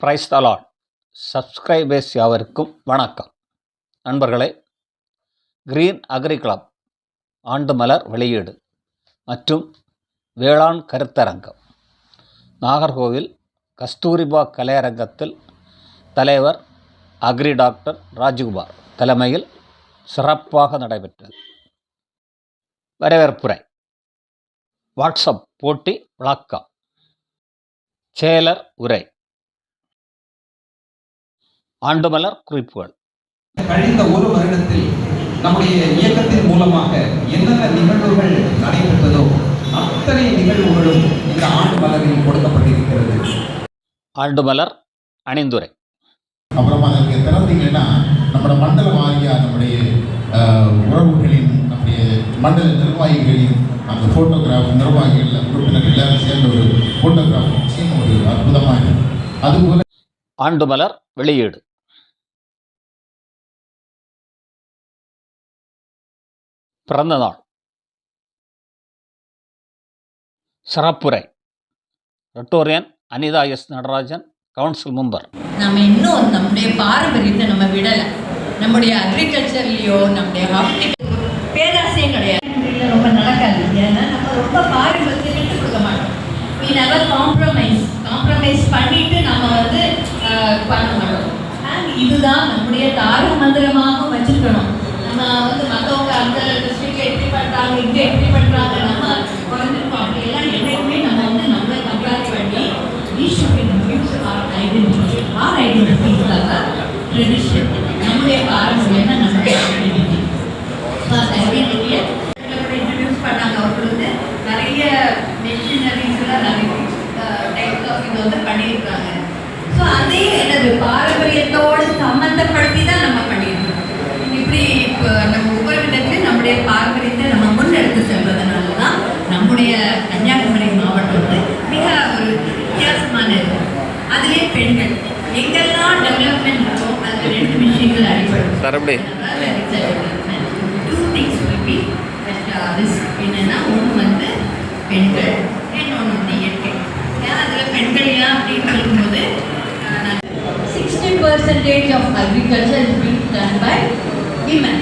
Price தலாட் subscribers யாவருக்கும் வணக்கம். நண்பர்களே கிரீன் அக்ரி கிளப் ஆண்டு மலர் வெளியீடு மற்றும் வேளாண் கருத்தரங்கம். நாகர்கோவில் கஸ்தூரிபா கலையரங்கத்தில் தலைவர் அக்ரி டாக்டர் ராஜ்குமார் தலைமையில் சிறப்பாக நடைபெற்றது. வரவேற்புரை. வாட்ஸ்அப் போட்டி விளக்கம் செயலர் உரை. ஆண்டுமலர் குறிப்புகள். கழிந்த ஒரு வருடத்தில் நம்முடைய இயக்கத்தின் மூலமாக என்னென்ன நிகழ்வுகள் நடைபெற்றதோ அத்தனை நிகழ்வுகளும் இந்த ஆண்டு மலரில் கொடுக்கப்பட்டிருக்கிறது. ஆண்டுமலர் அணிந்துரை. அப்புறமா அதுக்கு திறந்தீங்கன்னா நம்மளோட மண்டல வாரியா நம்முடைய உறவுகளின் நம்முடைய மண்டல நிர்வாகிகளின் அந்த ஃபோட்டோகிராஃப் நிர்வாகிகள் உறுப்பினர்கள் எல்லாரும் சேர்ந்த ஒரு ஃபோட்டோகிராஃப் நிச்சயம் ஒரு அற்புதமாக அதுபோல ஆண்டுமலர் வெளியீடு. பிறந்த நாள். சிறப்புரை. Rotarian Anitha S Natarajan council member. நம்ம இன்னும் நம்முடைய பாரம்பரியத்தை நம்ம விடலை. நம்முடைய அக்ரிகல்ச்சர்லேயோ நம்முடைய பேராசையும் கிடையாது. ரொம்ப நடக்காது ஏன்னா நம்ம ரொம்ப பாரம்பரியத்தை விட்டு கொடுக்க மாட்டோம். We never காம்ப்ரமைஸ் காம்ப்ரமைஸ் பண்ணிட்டு நம்ம வந்து பண்ண மாட்டோம். And இதுதான் நம்முடைய தாரக மந்திரமாகவும் வச்சிருக்கணும். நம்ம வந்து மற்றவங்க எப்படி பண்ணுறாங்க இங்கே எப்படி பண்ணுறாங்க நம்ம குறைஞ்சிருக்கோம் அப்படியெல்லாம் என்னைக்குமே நம்ம வந்து நம்மளை கம்பேர் பண்ணி ஈஸ்வரின் should our identity identity. Our identity is our tradition. நம்முடைய பாரம்பரியம் தான் நம்முடைய ஐடென்டிட்டி ஸோ அந்த ஐடென்டிட்டியை இன்ட்ரடியூஸ் பண்ணாங்க அவர்கள் வந்து நிறைய மெஷினரிஸ்லாம் நிறைய டைப்ஸ் ஆஃப் இது வந்து பண்ணியிருக்காங்க ஸோ அதையும் என்னது பாரம்பரியத்தோடு சம்மந்தப்படுத்தி தான் நம்ம பண்ணியிருக்கோம் இப்படி இப்போ நம்ம ஒவ்வொரு விதத்திலையும் நம்முடைய பாரம்பரியத்தை நம்ம முன்னெடுத்து செல்வதனால தான் நம்முடைய கன்னியாகுமரி மாவட்டம் வந்து மிக ஒரு வித்தியாசமானது அதிலே பெண்கள் எங்கெல்லாம் டெவலப்மெண்ட் இருக்கோ அதில் ரெண்டு விஷயங்கள் அடிப்படும் தரப்படி டூ திங்ஸ் will be என்னன்னா ஒன்று வந்து பெண்கள் இன்னொன்று வந்து இயற்கை ஏன் அதில் பெண்கள் ஏன் அப்படின்னு சொல்லும்போது sixty percentage of agriculture is being done by women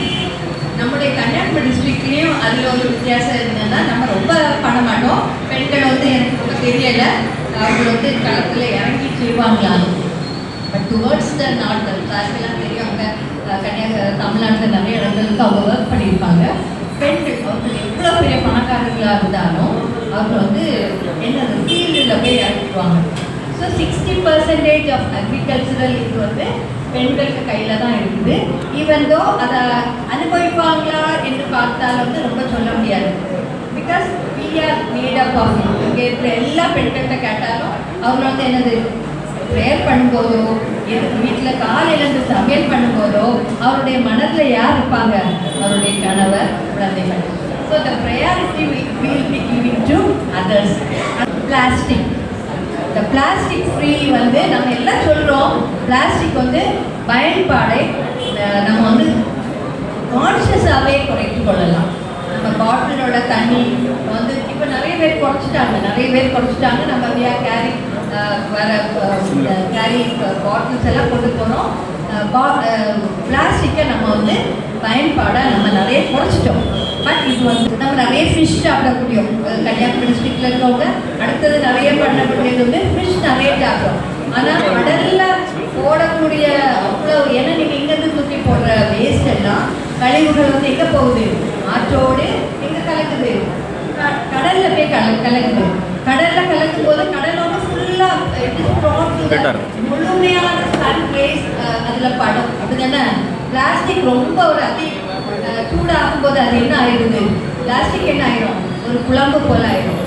நம்முடைய கன்னியாகுமரி டிஸ்ட்ரிக்ட்லேயும் அதில் ஒரு வித்தியாசம் இருந்ததுன்னா நம்ம ரொம்ப பண்ண மாட்டோம். பெண்கள் வந்து எனக்கு தெரியலை தெரியல. அவங்க வந்து களத்தில் இறங்கி செய்வாங்களான்னு டுவர்ட்ஸ் த நாட்கள் சாருக்கெல்லாம் தெரியும் அவங்க கன்னியாக தமிழ்நாட்டில் நிறைய இடங்களுக்கு அவங்க ஒர்க் பண்ணியிருப்பாங்க. பெண்கள் அவங்க எவ்வளோ பெரிய பணக்காரர்களாக இருந்தாலும் அவங்க வந்து என்னது ஃபீல்டில் போய் இறங்கிடுவாங்க so sixty percentage of agricultural இது வந்து பெண்களுக்கு கையில் தான் இருக்குது. ஈவன் தோ அதை அனுபவிப்பாங்களா என்று பார்த்தால் வந்து ரொம்ப சொல்ல முடியாது. Because we are made up of இங்கே இருக்கிற எல்லா பெண்கள்கிட்ட கேட்டாலும் அவங்க வந்து என்னது ப்ரேயர் பண்ணும்போதோ வீட்டில் வீட்டில் காலையிலேருந்து சமையல் பண்ணும்போதோ அவருடைய மனதில் யார் இருப்பாங்க? அவருடைய கணவர் குழந்தைகள் so the priority will be giving to others plastic இந்த பிளாஸ்டிக் ஃப்ரீ வந்து நம்ம எல்லாம் சொல்கிறோம் பிளாஸ்டிக் வந்து பயன்பாடை நம்ம வந்து கான்ஷியஸாகவே குறைத்து கொள்ளலாம். நம்ம பாட்டிலோட தண்ணி வந்து இப்போ நிறைய பேர் குறைச்சிட்டாங்க. நிறைய பேர் குறைச்சிட்டாங்க. நம்ம வியா கேரி வர கேரி பாட்டில்ஸ் எல்லாம் கொண்டு போகிறோம் பிளாஸ்டிக்கை நம்ம வந்து பயன்பாடை நம்ம நிறைய குறைச்சிட்டோம். பட் இது வந்து நம்ம நிறைய ஃபிஷ் சாப்பிடக்கூடிய கன்னியாகுமரி டிஸ்ட்ரிக்டில் இருக்கவங்க அடுத்தது நிறைய பண்ணக்கூடியது வந்து ஃபிஷ் நிறைய சாப்பிடும் ஆனால் கடல்ல போடக்கூடிய அவ்வளோ ஏன்னா நீங்கள் இங்கேருந்து தூக்கி போடுற வேஸ்ட் எல்லாம் கழிவுகள் வந்து எங்கே போகுது? ஆற்றோடு எங்கே கலக்குது? கடல்ல போய் கல கலக்குது கடல்ல கலக்கும் போது கடல் வந்து ஃபுல்லாக முழுமையான சன் ரேஸ் அதில் படும். அப்படிதானே? பிளாஸ்டிக் ரொம்ப ஒரு அதி அஹ், சூடாகும் போது அது என்ன ஆயிடுது? பிளாஸ்டிக் என்ன ஆயிடும் ஒரு குழம்பு போல ஆயிடும்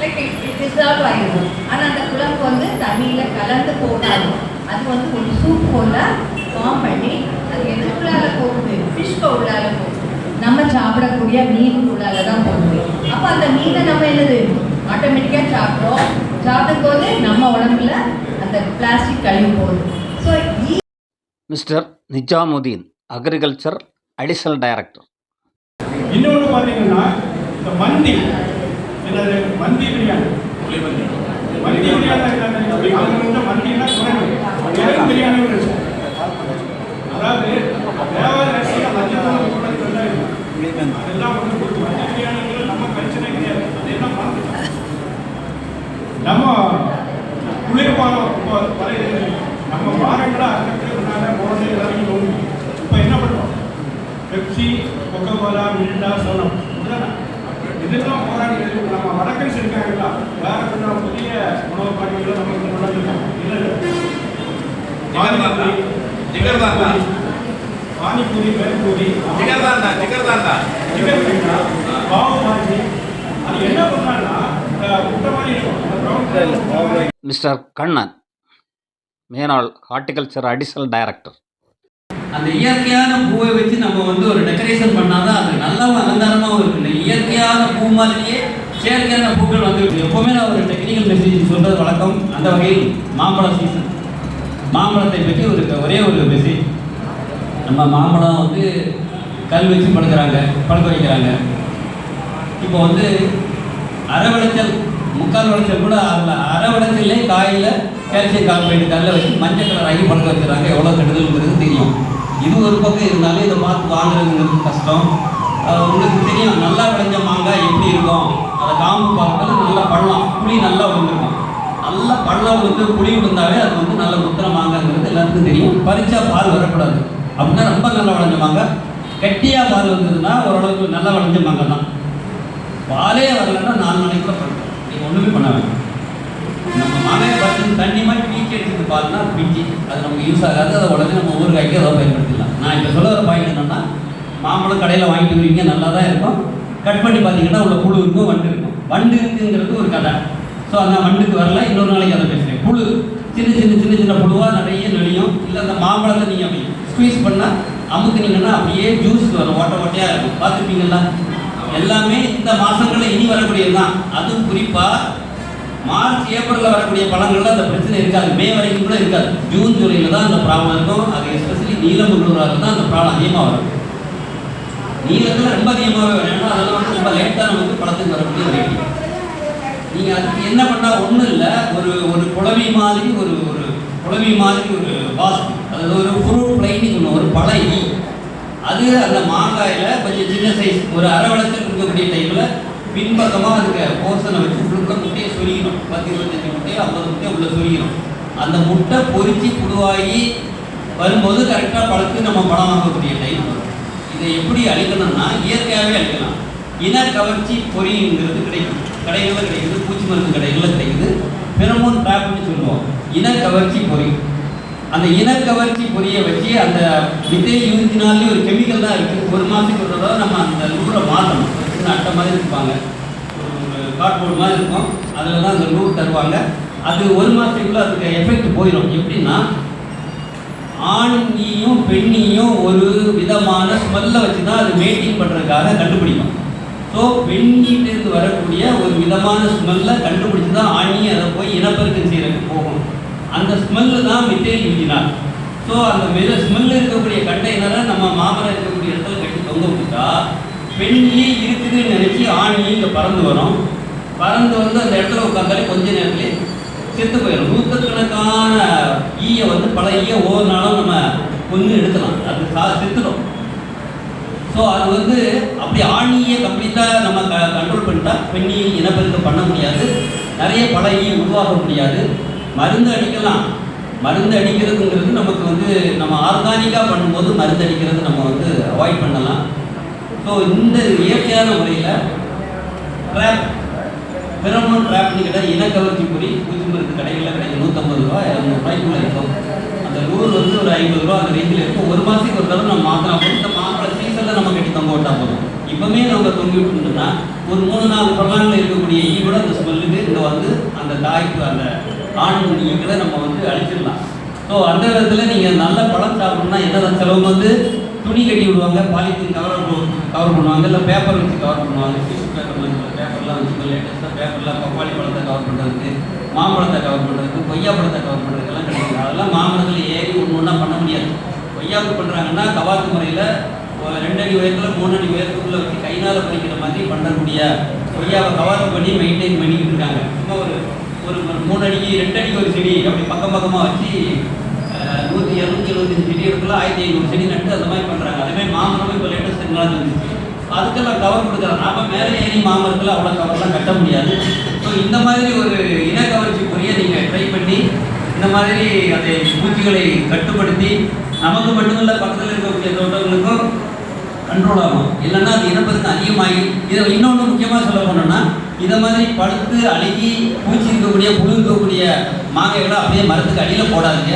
லைக் டிசால்வ் ஆயிடும் ஆனால் அந்த குழம்பு வந்து தண்ணியில் கலந்து போடாது அது வந்து ஒரு சூப் போல் ஃபார்ம் பண்ணி அது எதுக்குள்ளால போகுது? ஃபிஷ் உள்ளால போகுது. நம்ம சாப்பிடக்கூடிய மீன் உள்ளால தான் போகுது. அப்போ அந்த மீனை நம்ம என்னது? ஆட்டோமேட்டிக்காக சாப்பிட்றோம். சாப்பிடும்போது நம்ம உடம்புல அந்த பிளாஸ்டிக் கழிவு போகுது. So mister Nizamudeen agriculture additional director இன்னொன்று பார்த்தீங்கன்னா இந்த மந்தி என்னது? மந்தி பிரியாணி. மந்தி பிரியாணி மந்தினா குரங்கு. பிரியாணி அதாவது அதெல்லாம் வந்து பிரியாணிங்கிறது கிடையாது. அதெல்லாம் நம்ம குளிர்பானம் இப்போ வரையுது நம்ம வாரங்களாக அறுக்கிறதுனால குழந்தை எல்லாரையும் நோக்கி இப்போ என்ன பண்ணுறோம் பெப்சி கொக்கோ கோலா மிரிண்டா சோனம் இதுதானே? இதெல்லாம் போராடி இருக்கு. நம்ம வடக்கன்ஸ் இருக்காங்களா வேற கொஞ்சம் புதிய உணவு பாட்டிகளை நம்ம இங்க கொண்டு வந்திருக்கோம் இல்லை இல்லை பானிபூரி ஜிகர்தாண்டா. பானிபூரி பாவு அது என்ன முட்டை மாதிரி இருக்கும் brown மிஸ்டர் கண்ணன் மேனாள் ஹார்டிகல்ச்சர் அடிஷனல் டைரக்டர். அந்த இயற்கையான பூவை வச்சு நம்ம வந்து ஒரு டெக்கரேஷன் பண்ணாதான் அது நல்லாவும் அலங்காரமாகவும் இருக்கு. இந்த இயற்கையான பூ மாதிரியே செயற்கையான பூக்கள் வந்து எப்போவுமே நான் ஒரு டெக்னிக்கல் மெசேஜ் சொல்றது வழக்கம். அந்த வகையில் மாம்பழ சீசன் மாம்பழத்தை பற்றி ஒரு ஒரே ஒரு மெசேஜ் நம்ம மாம்பழம் வந்து கல் வச்சு படுக்கிறாங்க படுக்க வைக்கிறாங்க. இப்போ வந்து அரை விளைச்சல் முக்கால் விளைச்சல் கூட ஆகல. அரை விளைச்சல்லே காயில் கால்சியம் கார்பைடு கல்லை வச்சு மஞ்சள் கலர் ஆகி படுக்க வச்சுறாங்க எவ்வளோ கெடுதல்ங்கிறது தெரியும். இது ஒரு பக்கம் இருந்தாலும் இதை பார்த்து வாங்குறதுங்கிறது கஷ்டம். உங்களுக்கு தெரியும் நல்லா விளைஞ்ச மாங்காய் எப்படி இருக்கும்? அதை காம்பு பார்க்கறது நல்லா பழம் புளி நல்லா விழுந்துருக்கும் நல்லா பழம் வந்து புளி விழுந்தாவே அது வந்து நல்ல முத்திர மாங்காய்ங்கிறது எல்லாருக்கும் தெரியும். பறிச்சா பால் வரக்கூடாது. அப்படின்னா ரொம்ப நல்லா விளைஞ்ச மாங்க கெட்டியாக பால் வந்ததுன்னா ஓரளவுக்கு நல்லா விளைஞ்ச மாங்க தான். பாலே வரலன்னா நாலு நாளைக்கு கூட பண்ணுறோம் நீங்கள் ஒன்றுமே பண்ண வேண்டாம். நம்ம மாங்காய் பறிச்சு தண்ணி மாதிரி பீச்சி எடுத்துட்டு பால்னா அது அது நமக்கு யூஸ் ஆகாது. அதை உடனே நம்ம ஊறுகாய்க்கு அதை பயன்படுத்திடலாம். நான் இப்போ சொல்ல வர பாயிண்ட் என்னென்னா மாம்பழம் கடையில் வாங்கிட்டு வரீங்க நல்லா தான் இருக்கும். கட் பண்ணி பார்த்தீங்கன்னா உள்ள புழு இருக்கும் வண்டு இருக்கும். வண்டு இருக்குங்கிறது ஒரு கதை. ஸோ அந்த வண்டுக்கு வரல. இன்னொரு நாளைக்கு அதை பேசுகிறேன் புழு. சின்ன சின்ன சின்ன சின்ன புழுவாக நிறைய நெளியும். இல்லை அந்த மாம்பழத்தை நீங்கள் அமுக்குனீங்கன்னா அப்படியே ஜூஸ் வரும் ஓட்ட ஓட்டையாக இருக்கும். பார்த்துருப்பீங்களா எல்லாமே இந்த மாதங்களில் இனி வரக்கூடியது தான் அதுவும் குறிப்பாக மார்ச் ஏப்ரலில் வரக்கூடிய பழங்களில் அந்த பிரச்சனை இருக்காது. மே வரைக்கும் கூட இருக்காது. ஜூன் ஜூலையில் தான் அந்த ப்ராப்ளம் இருக்கும். அது எஸ்பெஷலி நீலமுள்ளூராக தான் அந்த ப்ராப்ளம் அதிகமாக வரும். நீளத்தில் ரொம்ப அதிகமாகவே வரும். ஏன்னா அதெல்லாம் வந்து ரொம்ப லேட்டாக நமக்கு பழத்துக்கு வரக்கூடிய வெரைட்டி நீங்கள் அதுக்கு என்ன பண்ணால் ஒன்றும் இல்லை. ஒரு ஒரு குழவி மாதிரி ஒரு ஒரு குழவி மாதிரி ஒரு வாஸ்து அதாவது ஒரு ஃப்ரூட் பிளைன்னு ஒன்று ஒரு பழை அது அந்த மாங்காயில் கொஞ்சம் சின்ன சைஸ் ஒரு அரை வளத்தில் இருக்கக்கூடிய டைமில் பின்பக்கமாக அதுக்கு போர்ஷனை வச்சு முழுக்க முட்டையை சொருகிடும். பத்து இருபத்தஞ்சு முட்டையை ஐம்பது முட்டையை உள்ளே சொருகிடும். அந்த முட்டை பொறிச்சு புழுவாகி வரும்போது கரெக்டாக பழத்து நம்ம பழம் வாங்கக்கூடிய டைம் வரும். இதை எப்படி அழிக்கணும்னா இயற்கையாகவே அழிக்கலாம். இன கவர்ச்சி பொறிங்கிறது கிடைக்கும். கடைகளில் கிடைக்குது பூச்சி மருந்து கடைகளில் கிடைக்குது. பெரமோன் ட்ராப்னு சொல்லுவோம். இன கவர்ச்சி பொறி. அந்த இனக்கவர்ச்சி பொரிய வச்சு அந்த விதை யூரினாலே ஒரு கெமிக்கல் தான் இருக்குது ஒரு மாதத்துக்கு ஒரு தடவை நம்ம அந்த நூறை மாற்றணும் சின்ன அட்டை மாதிரி இருப்பாங்க. ஒரு கார்ட்போர்ட் மாதிரி இருக்கும். அதில் தான் அந்த நூறு தருவாங்க. அது ஒரு மாதத்துக்குள்ளே அதுக்கு எஃபெக்ட் போயிடும் எப்படின்னா ஆணியும் பெண்ணையும் ஒரு விதமான ஸ்மெல்லை வச்சு தான் அது மெயின்டைன் பண்ணுறதுக்காக கண்டுபிடிக்கும். ஸோ பெண்ணிலிருந்து வரக்கூடிய ஒரு விதமான ஸ்மெல்லை கண்டுபிடிச்சி தான் ஆணியும் அதை போய் இனப்பெருக்கம் செய்கிறதுக்கு போகும் அந்த ஸ்மெல்லு தான் மித்தேன் யூஜினால் ஸோ அந்த மெல்ல ஸ்மெல்லு இருக்கக்கூடிய கண்டெய்னரை நம்ம மாமரம் இருக்கக்கூடிய இடத்துல கட்டி தொங்க விட்டுட்டா பெண்ணியே இருக்குதுன்னு நினச்சி ஆணியும் இங்கே பறந்து வரும். பறந்து வந்து அந்த இடத்துல உட்காந்தாலே கொஞ்ச நேரத்துலேயே செத்து போயிடும். நூற்றுக்கணக்கான ஈயை வந்து பல ஈய ஒவ்வொரு நாளும் நம்ம கொன்று எடுக்கலாம். அது சா செத்துடும். ஸோ அது வந்து அப்படி ஆணியை கம்ப்ளீட்டாக நம்ம க கண்ட்ரோல் பண்ணிட்டா பெண்ணி இனப்பெருக்கம் பண்ண முடியாது. நிறைய பல ஈ உருவாக முடியாது. மருந்து அடிக்கலாம். மருந்து அடிக்கிறதுங்கிறது நமக்கு வந்து நம்ம ஆர்கானிக்காக பண்ணும்போது மருந்து அடிக்கிறது நம்ம வந்து அவாய்ட் பண்ணலாம். ஸோ இந்த இயற்கையான முறையில் ட்ராப் பெரமோன் ட்ராப்னு கேட்டால் இனக்கவர்ச்சி பொறி பூச்சி மருந்து கடைகளில் கிடைக்கும் நூற்றம்பது ரூபா இரநூறுபாய்க்குள்ளே இருக்கும். அந்த நூறு வந்து ஒரு ஐம்பது ரூபா அந்த ரேஞ்சில் இருக்கும். ஒரு மாதத்துக்கு ஒரு தடவை நம்ம மாத்திரம் போதும் இந்த மாம்பழ சீசனில் நம்ம கட்டி தொங்க விட்டா போதும். இப்போமே நம்ம தொங்கி விட்டுருந்தோம்னா ஒரு மூணு நாலு பல்லாண்டில் இருக்கக்கூடிய ஈ கூட அந்த ஸ்மெல்லுக்கு இங்கே வந்து அந்த தாய்க்கு அந்த ஆண் நம்ம வந்து அழிச்சிடலாம். ஸோ அந்த விதத்தில் நீங்கள் நல்ல பழம் சாப்பிடணும்னா என்ன செலவு? வந்து துணி கட்டி விடுவாங்க பாலித்தீன் கவர் கவர் பண்ணுவாங்க இல்லை பேப்பர் வச்சு கவர் பண்ணுவாங்க. டிஷ்யூ பேப்பர்லாம் பேப்பர்லாம் வச்சு லேட்டஸ்ட்டாக பேப்பர்லாம் பப்பாளி பழத்தை கவர் பண்ணுறதுக்கு மாம்பழத்தை கவர் பண்ணுறதுக்கு கொய்யா பழத்தை கவர் பண்ணுறதுக்கெல்லாம் கிடையாது. அதெல்லாம் மாம்பழத்தில் ஏறி ஒன்று ஒன்றா பண்ண முடியாது. கொய்யாவுக்கு பண்ணுறாங்கன்னா கவாத்து முறையில் ஒரு ரெண்டு அடி உயரத்தில் மூணு அடி உயரத்துக்குள்ளே வச்சு கைனால் பறிக்கிற மாதிரி பண்ணக்கூடிய கொய்யாவை கவாத்து பண்ணி மெயின்டைன் பண்ணிக்கிட்டு இருக்காங்க. சும்மா ஒரு ஒரு மூணு அடிக்கு ரெண்டு அடிக்கு ஒரு செடி அப்படி பக்கம் பக்கமாக வச்சு நூற்றி இரநூத்தி எழுபத்தஞ்சு செடி இருக்குல்ல ஆயிரத்தி ஐநூறு செடி நட்டு அந்த மாதிரி பண்ணுறாங்க அதே மாதிரி மாமரமும் இப்போ லேட்டஸ்ட் டெக்னாலஜி வந்துச்சு. அதுக்கெல்லாம் கவர் கொடுக்குறாங்க. நாம் மேலே ஏறி மாமரத்தில் அவ்வளோ கவர்லாம் கட்ட முடியாது. ஸோ இந்த மாதிரி ஒரு இன கவர்ச்சிக்குரிய நீங்கள் ட்ரை பண்ணி இந்த மாதிரி அதை பூச்சிகளை கட்டுப்படுத்தி நமக்கு மட்டுமில்ல பக்கத்தில் இருக்கக்கூடிய தோட்டங்களுக்கும் கண்ட்ரோல் ஆகும். இல்லைன்னா அது இனப்பெருக்கம் அதிகமாகி இதை இன்னொன்று முக்கியமாக சொல்ல போனோம்னா இதை மாதிரி பழுத்து அழுகி பூச்சி இருக்கக்கூடிய புழு இருக்கக்கூடிய மாங்காய்களை அப்படியே மரத்துக்கு அடியில் போடாதீங்க.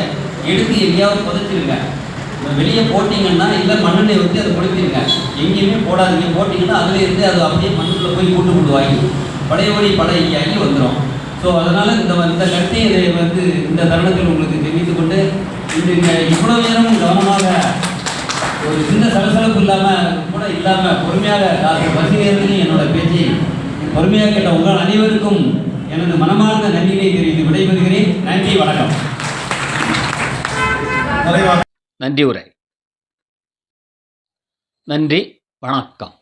எடுத்து எங்கேயாவது புதைச்சிருங்க. வெளியே போட்டிங்கன்னா இல்லை மண்ணெண்ணெய் ஊற்றி அதை கொடுத்துருங்க எங்கேயுமே போடாதீங்க. போட்டிங்கன்னா அதில் இருந்து அது அப்படியே மண்ணுக்குள்ளே போய் கூட்டு கொண்டு பழையபடி பழையாகி வந்துடும் ஸோ அதனால் இந்த இந்த கருத்தை இதை வந்து இந்த தருணத்தில் உங்களுக்கு தெரிவித்து கொண்டு இந்த இவ்வளோ நேரம் கவனமாக ஒரு சின்ன சலசலப்பு இல்லாமல் கூட இல்லாமல் பொறுமையாக டாக்டர் நேரத்துலையும் என்னோட பேச்சு பொறுமையாக கேட்ட உங்கள் அனைவருக்கும் எனது மனமார்ந்த நன்றியை தெரிவித்து விடைபெறுகிறேன். நன்றி வணக்கம். நன்றி உரை. நன்றி வணக்கம்.